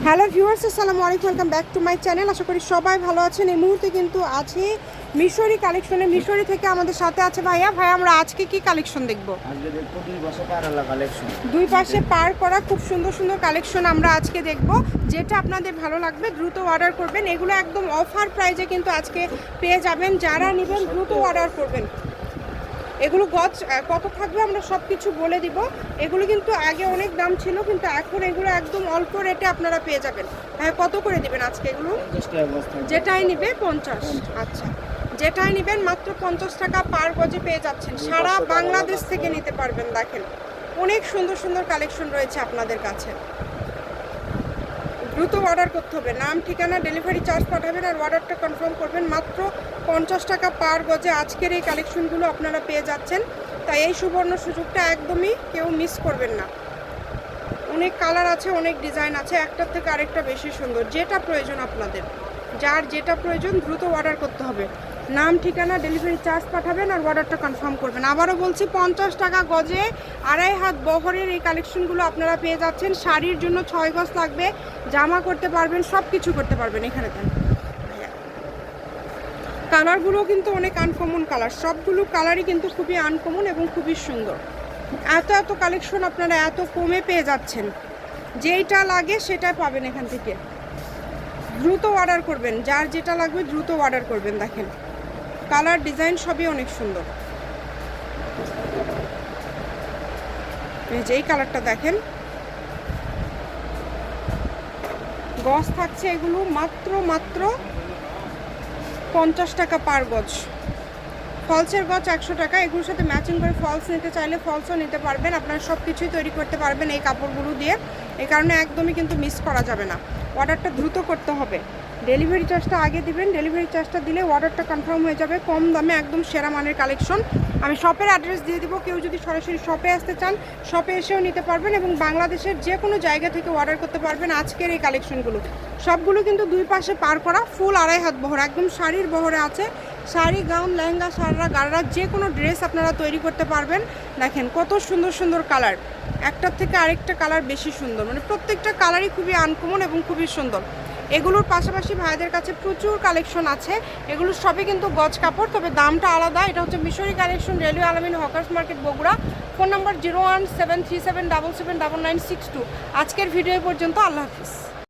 Hello viewers আসসালামু আলাইকুম welcome back to my channel. আশা করি সবাই ভালো আছেন। এই মুহূর্তে কিন্তু আছে মিশরি কালেকশনে মিশরি থেকে আমাদের সাথে আছে ভাইয়া। ভাই আমরা আজকে কি কালেকশন দেখব? দুই পাশে পার করা খুব সুন্দর সুন্দর কালেকশন আমরা আজকে দেখব। যেটা আপনাদের ভালো লাগবে দ্রুত অর্ডার করবেন। এগুলো একদম অফার প্রাইজে কিন্তু আজকে পেয়ে যাবেন। যারা নেবেন দ্রুত অর্ডার করবেন। এগুলো গজ কত থাকবে আমরা সব কিছু বলে দিব। এগুলো কিন্তু আগে অনেক দাম ছিল কিন্তু এখন এগুলো একদম অল্প রেটে আপনারা পেয়ে যাবেন। হ্যাঁ কত করে দিবেন আজকে এগুলো? যেটাই নিবে পঞ্চাশ। আচ্ছা। যেটাই নিবেন মাত্র পঞ্চাশ টাকা পার গজে পেয়ে যাচ্ছেন। সারা বাংলাদেশ থেকে নিতে পারবেন দেখেন। অনেক সুন্দর সুন্দর কালেকশন রয়েছে আপনাদের কাছে। দ্রুত অর্ডার করতে হবে। নাম ঠিকানা ডেলিভারি চার্জ পাঠাবেন আর অর্ডারটা কনফার্ম করবেন মাত্র পঞ্চাশ টাকা পার গজে আজকের এই কালেকশনগুলো আপনারা পেয়ে যাচ্ছেন। তাই এই সুবর্ণ সুযোগটা একদমই কেউ মিস করবেন না। অনেক কালার আছে, অনেক ডিজাইন আছে, একটার থেকে আরেকটা বেশি সুন্দর, যেটা প্রয়োজন আপনাদের। যার যেটা প্রয়োজন দ্রুত অর্ডার করতে হবে। নাম, ঠিকানা ডেলিভারি চার্জ পাঠাবেন আর অর্ডারটা কনফার্ম করবেন। আবারও বলছি, পঞ্চাশ টাকা গজে আড়াই হাত বহরের এই কালেকশনগুলো আপনারা পেয়ে যাচ্ছেন। শাড়ির জন্য ছয় গজ লাগবে, জামা করতে পারবেন সব কিছু করতে পারবেন এখানে। দেন কালারগুলো কিন্তু অনেক আনকমন কালার সবগুলো কালারই কিন্তু খুবই আনকমন এবং খুবই সুন্দর। এত এত কালেকশন আপনারা এত কমে পেয়ে যাচ্ছেন। যেইটা লাগে সেটা পাবেন এখান থেকে। দ্রুত অর্ডার করবেন। যার যেটা লাগবে দ্রুত অর্ডার করবেন, দেখেন। কালার ডিজাইন সবই অনেক সুন্দর। এই যে, এই কালারটা দেখেন। গজ থাকছে এগুলো মাত্র মাত্র পঞ্চাশ টাকা পার গজ ফলসের গজ একশো টাকা, এগুলোর সাথে ম্যাচিং করে ফলস নিতে চাইলে ফলসও নিতে পারবেন। আপনারা সব কিছুই তৈরি করতে পারবেন এই কাপড়গুলো দিয়ে। এই কারণে একদমই কিন্তু মিস করা যাবে না। অর্ডারটা দ্রুত করতে হবে। ডেলিভারি চার্জটা আগে দিবেন। ডেলিভারি চার্জটা দিলে অর্ডারটা কনফার্ম হয়ে যাবে। কম দামে একদম সেরা মানের কালেকশন আমি শপের অ্যাড্রেস দিয়ে দিব। কেউ যদি সরাসরি শপে আসতে চান শপে এসেও নিতে পারবেন এবং বাংলাদেশের যে কোনো জায়গা থেকে অর্ডার করতে পারবেন আজকের এই কালেকশনগুলো সবগুলো কিন্তু দুই পাশে পার করা ফুল আড়াই হাত বহর। একদম শাড়ির বহরে আছে। শাড়ি, গাউন, লেহেঙ্গা, সাররা, গাররা যে কোনো ড্রেস আপনারা তৈরি করতে পারবেন। দেখেন কত সুন্দর সুন্দর কালার একটার থেকে আরেকটা কালার বেশি সুন্দর। মানে প্রত্যেকটা কালারই খুবই আনকমন এবং খুবই সুন্দর। এগুলোর পাশাপাশি ভাইদের কাছে প্রচুর কালেকশন আছে। এগুলো সবই কিন্তু গজ কাপড়, তবে দামটা আলাদা। এটা হচ্ছে Mishri collection, railway Almin, hawkers market, Bogura. Phone number zero one seven three seven double seven double nine six two. আজকের ভিডিও পর্যন্ত, আল্লাহ হাফিজ।